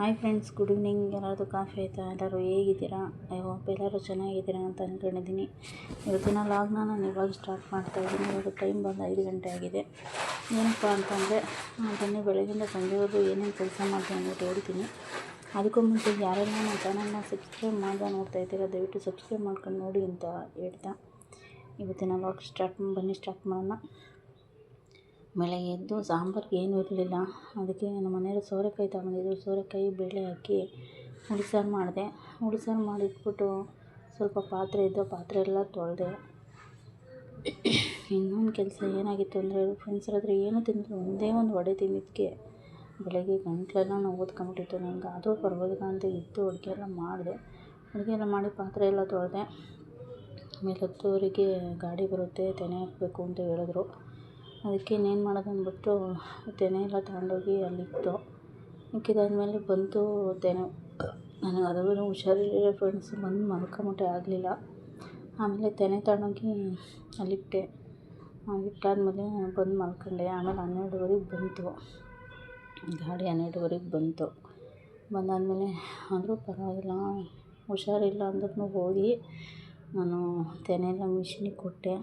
Hi friends good evening ಎಲ್ಲರದು coffee ಆಯಿತಾ? ಎಲ್ಲರೂ ಹೇಗಿದ್ದೀರಾ? ಹೋಪ್ ಎಲ್ಲರೂ ಚೆನ್ನಾಗಿದ್ದೀರಾ ಅಂತ ಅಂದ್ಕೊಂಡಿದ್ದೀನಿ ಇವತ್ತಿನ ಲಾಗ್ನ ನಾನು ಇವಾಗ ಸ್ಟಾರ್ಟ್ ಮಾಡ್ತಾ ಇದ್ದೀನಿ. ಇವಾಗ ಟೈಮ್ ಬಂದು ಐದು ಗಂಟೆ ಆಗಿದೆ. ಏನಪ್ಪ ಅಂತಂದರೆ ಬನ್ನಿ ಬೆಳಗಿಂದ ಸಂಜೆವರೆಗೂ ಏನೇನು ಕೆಲಸ ಮಾಡ್ತೀನಿ ಅಂದ್ಬಿಟ್ಟು ಹೇಳ್ತೀನಿ. ಅದಕ್ಕೂ ಮುಂಚೆ ಯಾರೆಲ್ಲ ನನ್ನ ಚಾನಲ್ನ ಸಬ್ಸ್ಕ್ರೈಬ್ ಮಾಡ್ದೆ ನೋಡ್ತಾ ಇದ್ದೀರಾ, ದಯವಿಟ್ಟು ಸಬ್ಸ್ಕ್ರೈಬ್ ಮಾಡ್ಕೊಂಡು ನೋಡಿ ಅಂತ ಹೇಳ್ತಾ. ಇವತ್ತಿನ ಲಾಗ್ ಸ್ಟಾರ್ಟ್ ಬನ್ನಿ ಸ್ಟಾರ್ಟ್ ಮಾಡೋಣ. ಬೆಳಗ್ಗೆ ಎದ್ದು ಸಾಂಬಾರ್ಗೆ ಏನೂ ಇರಲಿಲ್ಲ. ಅದಕ್ಕೆ ನಮ್ಮ ಮನೆಯವರು ಸೋರೆಕಾಯಿ ತಗೊಂಡಿದ್ರು. ಸೋರೆಕಾಯಿ, ಬೇಳೆ ಹಾಕಿ ಹುಳಿ ಮಾಡಿದೆ. ಹುಳಿ ಮಾಡಿಟ್ಬಿಟ್ಟು ಸ್ವಲ್ಪ ಪಾತ್ರೆ ಇದ್ದು ಪಾತ್ರೆ ಎಲ್ಲ ತೊಳೆದೆ. ಇನ್ನೊಂದು ಕೆಲಸ ಏನಾಗಿತ್ತು ಅಂದರೆ ಫ್ರೆಂಡ್ಸ್ ಹತ್ರ ಏನು ತಿಂದರು ಒಂದೇ ಒಂದು ವಡೆ ತಿಂದಿದ್ದಕ್ಕೆ ಬೆಳಗ್ಗೆ ಗಂಟಲೆಲ್ಲ ನೋವು ಓದ್ಕೊಂಬಿಟ್ಟಿತ್ತು ನನಗೆ ಆದರೂ ಪರವಾಗಿಲ್ಲ ಅಂತ ಇದ್ದು ಅಡುಗೆ ಎಲ್ಲ ಮಾಡಿದೆ. ಅಡುಗೆ ಎಲ್ಲ ಮಾಡಿ ಪಾತ್ರೆ ಎಲ್ಲ ತೊಳೆದೆ. ಆಮೇಲೆ ಹತ್ತುವರೆಗೆ ಗಾಡಿ ಬರುತ್ತೆ, ತೆನೆ ಹಾಕಬೇಕು ಅಂತ ಹೇಳಿದ್ರು. ಅದಕ್ಕೆ ಇನ್ನೇನು ಮಾಡೋದು ಅಂದ್ಬಿಟ್ಟು ತೆನೆ ಎಲ್ಲ ತಗೊಂಡೋಗಿ ಅಲ್ಲಿಟ್ಟು ಇಕ್ಕಿದಾದ್ಮೇಲೆ ಬಂತು ತೆನೆ, ನನಗೆ ಅದು ಹುಷಾರಿಲ್ಲ ಫ್ರೆಂಡ್ಸ್ ಬಂದು ಮಲ್ಕೊಂಬಿಟ್ಟೆ ಆಗಲಿಲ್ಲ. ಆಮೇಲೆ ತೆನೆ ತಗೊಂಡೋಗಿ ಅಲ್ಲಿಟ್ಟೆ. ಇಟ್ಟಾದ್ಮೇಲೆ ಬಂದು ಮಲ್ಕೊಂಡೆ. ಆಮೇಲೆ ಹನ್ನೆರಡುವರೆಗೆ ಬಂತು. ಗಾಡಿ ಹನ್ನೆರಡುವರೆಗೆ ಬಂತು. ಬಂದಾದಮೇಲೆ ಆದರೂ ಪರವಾಗಿಲ್ಲ, ಹುಷಾರಿಲ್ಲ ಅಂದ್ರೂ ಹೋಗಿ ನಾನು ತೆನೆ ಎಲ್ಲ ಮಿಷಿನಿಗೆ ಕೊಟ್ಟೆ.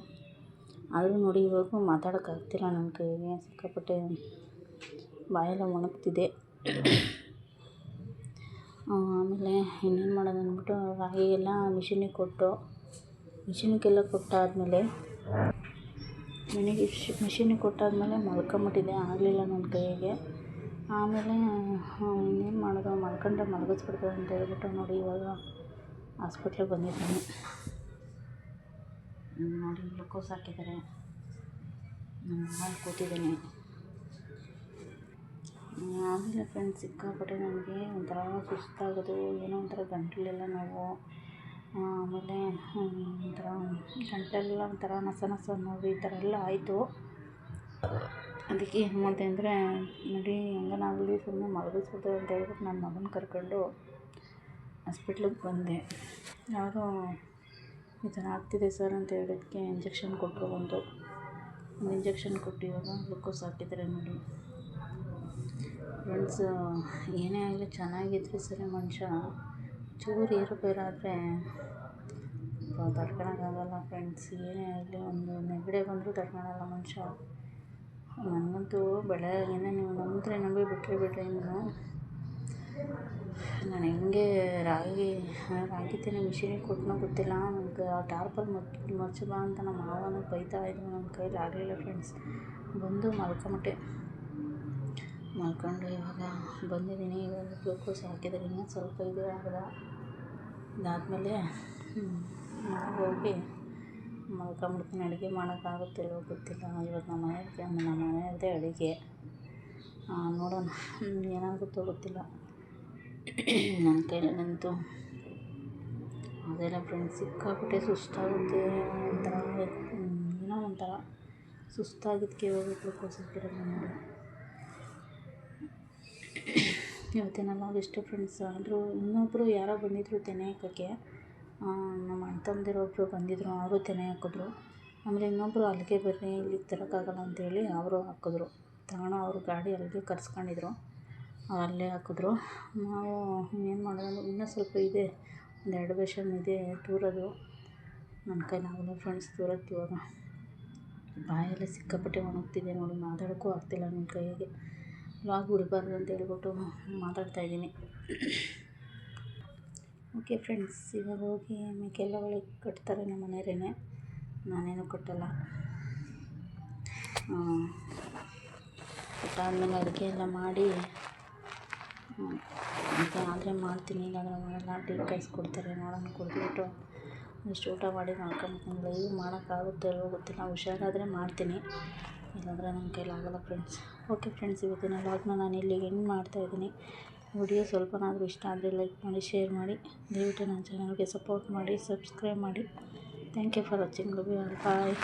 ಆದರೂ ನೋಡಿ ಇವಾಗ ಮಾತಾಡೋಕ್ಕಾಗ್ತಿಲ್ಲ ನನ್ನ ಕೈಗೆ, ಸಿಕ್ಕಾಪಟ್ಟೆ ಬಾಯೆಲ್ಲ ಒಣಗ್ತಿದೆ. ಆಮೇಲೆ ಇನ್ನೇನು ಮಾಡೋದು ಅಂದ್ಬಿಟ್ಟು ರಾಗಿ ಎಲ್ಲ ಮಿಷಿನಿಗೆ ಕೊಟ್ಟು, ಮಿಷಿನಿಗೆಲ್ಲ ಕೊಟ್ಟಾದಮೇಲೆ ನನಗೆ ಮಿಷಿನಿಗೆ ಕೊಟ್ಟಾದಮೇಲೆ ಮಲ್ಕೊಂಬಿಟ್ಟಿದ್ದೆ, ಆಗಲಿಲ್ಲ ನನ್ನ ಕೈಗೆ. ಆಮೇಲೆ ಇನ್ನೇನು ಮಾಡೋದು, ಮಲ್ಕೊಂಡ್ರೆ ಮಲಗಿಸ್ಬಿಡ್ತಾರೆ ಅಂತ ಹೇಳ್ಬಿಟ್ಟು ನೋಡಿ ಇವಾಗ ಹಾಸ್ಪಿಟ್ಲಿಗೆ ಬಂದಿದ್ದೀನಿ. ನೋಡಿ, ಗ್ಲುಕೋಸ್ ಹಾಕಿದ್ದಾರೆ. ನಾನು ಕೂತಿದ್ದೀನಿ ಆಮೇಲೆ ಫ್ರೆಂಡ್ಸ್ ಸಿಕ್ಕಾಪಟ್ಟೆ ನನಗೆ ಒಂಥರ ಸುಸ್ತಾಗೋದು, ಏನೋ ಒಂಥರ ಗಂಟಲೆಲ್ಲ ನೋವು ಆಮೇಲೆ ಒಂಥರ ಗಂಟಲೆಲ್ಲ ಒಂಥರ ನಸ ನಸ ನೋವು ಈ ಥರ ಎಲ್ಲ ಆಯಿತು. ಅದಕ್ಕೆ ಏನು ಮಾಡಿದೆ ಅಂದರೆ, ನೋಡಿ ಹೆಂಗನಾಗಲಿ ಸುಮ್ಮನೆ ಮಲಗಿಸ್ಬೋದು ಅಂತ ಹೇಳ್ಬಿಟ್ಟು ನನ್ನ ಮಗನ ಕರ್ಕೊಂಡು ಹಾಸ್ಪಿಟ್ಲಿಗೆ ಬಂದೆ. ಯಾರೋ ಈ ಥರ ಆಗ್ತಿದೆ ಸರ್ ಅಂತ ಹೇಳಿದ್ದಕ್ಕೆ ಇಂಜೆಕ್ಷನ್ ಕೊಟ್ಟರು ಒಂದು. ಇಂಜೆಕ್ಷನ್ ಕೊಟ್ಟು ಇವಾಗ ಗ್ಲುಕೋಸ್ ಹಾಕಿದ್ದಾರೆ ನೋಡಿ. ಫ್ರೆಂಡ್ಸ್ ಏನೇ ಆಗಲಿ ಚೆನ್ನಾಗಿದ್ರೆ ಸರಿ ಮನುಷ್ಯ. ಚೂರು ಏರುಪೇರಾದರೆ ತಡ್ಕೊಳಕ್ಕಾಗಲ್ಲ ಫ್ರೆಂಡ್ಸ್ ಏನೇ ಆಗಲಿ ಒಂದು ನೆಗಡಿ ಬಂದರೂ ತಡ್ಕೊಳಲ್ಲ ಮನುಷ್ಯ. ನನಗಂತೂ ಬೆಳೆ ಏನೇ ನೀವು ನಂಬಿದ್ರೆ ನಂಬಿ ಬಿಟ್ಟರೆ ಬಿಟ್ಟರೆ ಇನ್ನು ನಾನು ಹೆಂಗೆ ರಾಗಿ ರಾಗಿ ತಿನ್ನೋ ಮಿಷಿನಿಗೆ ಕೊಟ್ಟನೋ ಗೊತ್ತಿಲ್ಲ. ನನಗೆ ಆ ಟಾರ್ಪಲ್ ಮರ್ಚು ಬಾ ಅಂತ ನಮ್ಮ ಮಾವನೂ ಬೈತಾ ಇದ್ದರು ನನ್ನ ಕೈಲಿ ಆಗಲಿಲ್ಲ ಫ್ರೆಂಡ್ಸ್ ಬಂದು ಮಲ್ಕೊಂಬಿಟ್ಟೆ. ಮಲ್ಕೊಂಡು ಇವಾಗ ಬಂದಿದ್ದೀನಿ. ಇವಾಗ ಗ್ಲೂಕೋಸ್ ಹಾಕಿದ್ರೆ ಇನ್ನೂ ಸ್ವಲ್ಪ ಇದು ಆಗದ ಇದಾದಮೇಲೆ ಹೋಗಿ ಮಲ್ಕೊಂಬಿಡ್ತೀನಿ. ಅಡುಗೆ ಮಾಡೋಕ್ಕಾಗುತ್ತಿಲ್ವೋ ಗೊತ್ತಿಲ್ಲ. ಇವತ್ತು ನಮ್ಮ ಮನೆಯವ್ರಿಗೆ ನಮ್ಮ ಮನೆಯವ್ರದ್ದೇ ಅಡುಗೆ. ನೋಡೋಣ. ಏನಾಗುತ್ತೋ ಗೊತ್ತಿಲ್ಲ. ನನ್ನ ಕೈಯಲ್ಲಂತೂ ಅದೆಲ್ಲ ಫ್ರೆಂಡ್ಸ್ ಸಿಕ್ಕಾಪಟ್ಟೆ ಸುಸ್ತಾಗುತ್ತೆ ಒಂಥರ, ಏನೋ ಒಂಥರ ಸುಸ್ತಾಗಿದ್ದಕ್ಕೆ ಹೋಗಿ ಸಿಕ್ಕಿರೋದು ನೋಡಿ. ಇವತ್ತಿನ ಲಾಗ್ ಫ್ರೆಂಡ್ಸ್ ಆದರೂ ಇನ್ನೊಬ್ಬರು ಯಾರೋ ಬಂದಿದ್ರು ತೆನೆ ಹಾಕೋಕ್ಕೆ ನಮ್ಮ ಅಣ್ಣ ತಮ್ಮದಿರೊಬ್ಬರು ಬಂದಿದ್ದರು ಅವರು ತೆನೆ ಹಾಕಿದ್ರು. ಆಮೇಲೆ ಇನ್ನೊಬ್ಬರು ಅಲ್ಲಿಗೆ ಬರ್ರಿ ಇಲ್ಲಿಗೆ ತರೋಕ್ಕಾಗಲ್ಲ ಅಂತೇಳಿ ಅವರು ಹಾಕಿದ್ರು. ತಗೊಂಡು ಅವರು ಗಾಡಿ ಅಲ್ಲಿಗೆ ಕರ್ಸ್ಕೊಂಡಿದ್ರು. ಅಲ್ಲೇ ಹಾಕಿದ್ರು. ನಾವು ಇನ್ನೇನು ಮಾಡೋದು? ಇನ್ನೂ ಸ್ವಲ್ಪ ಇದೆ. ಒಂದು ಎರಡು ಬೇಷನ್ ಇದೆ ತೂರೋದು. ನನ್ನ ಕೈಲಾಗಲ್ಲ ಫ್ರೆಂಡ್ಸ್ ದೂರದ್ದು ಇವಾಗ. ಬಾಯೆಲ್ಲ ಸಿಕ್ಕಾಪಟ್ಟೆ ಒಣಗ್ತಿದೆ ನೋಡಿ. ಮಾತಾಡೋಕ್ಕೂ ಆಗ್ತಿಲ್ಲ ನನ್ನ ಕೈಗೆ. ಇವಾಗ ಬಿಡಬಾರ್ದು ಅಂತ ಹೇಳ್ಬಿಟ್ಟು ಮಾತಾಡ್ತಾಯಿದ್ದೀನಿ ಓಕೆ ಫ್ರೆಂಡ್ಸ್ ಇವಾಗ ಹೋಗಿ ಮೇಕೆಲ್ಲ ಒಳಗೆ ಕಟ್ತಾರೆ ನಮ್ಮ ಮನೆಯವರೇನೆ. ನಾನೇನು ಕಟ್ಟಲ್ಲ. ಕಟ್ಟಾದ್ಮೇಲೆ ಅಡುಗೆ ಎಲ್ಲ ಮಾಡಿ ಮತ್ತು ಆದರೆ ಮಾಡ್ತೀನಿ. ಇಲ್ಲಾಂದರೆ ಮಾಡಲ್ಲ ಟೀ ಕಾಯಿಸ್ಕೊಡ್ತಾರೆ ನೋಡೋಣ ಕುಡಿದ್ಬಿಟ್ಟು ಇಷ್ಟು ಊಟ ಮಾಡಿ ಮಲ್ಕೊಂಬಿಡ್ತೀನಿ ಲೈವ್ ಮಾಡೋಕ್ಕಾಗುತ್ತೋ ಇಲ್ವೋ ಗೊತ್ತಿಲ್ಲ, ಹುಷಾರಾದರೆ ಮಾಡ್ತೀನಿ. ಇಲ್ಲಾಂದರೆ ನನ್ನ ಕೈಲಾಗಲ್ಲ ಫ್ರೆಂಡ್ಸ್ ಓಕೆ ಫ್ರೆಂಡ್ಸ್ ಇವತ್ತಿನ ಲಾಗ್ನ ನಾನು ಇಲ್ಲಿಗೆ ಎಂಡ್ ಮಾಡ್ತಾಯಿದ್ದೀನಿ ವಿಡಿಯೋ ಸ್ವಲ್ಪನಾದರೂ ಇಷ್ಟ ಆದರೆ ಲೈಕ್ ಮಾಡಿ ಶೇರ್ ಮಾಡಿ. ದಯವಿಟ್ಟು ನನ್ನ ಚಾನಲ್ಗೆ ಸಪೋರ್ಟ್ ಮಾಡಿ ಸಬ್ಸ್ಕ್ರೈಬ್ ಮಾಡಿ. Thank you for watching bye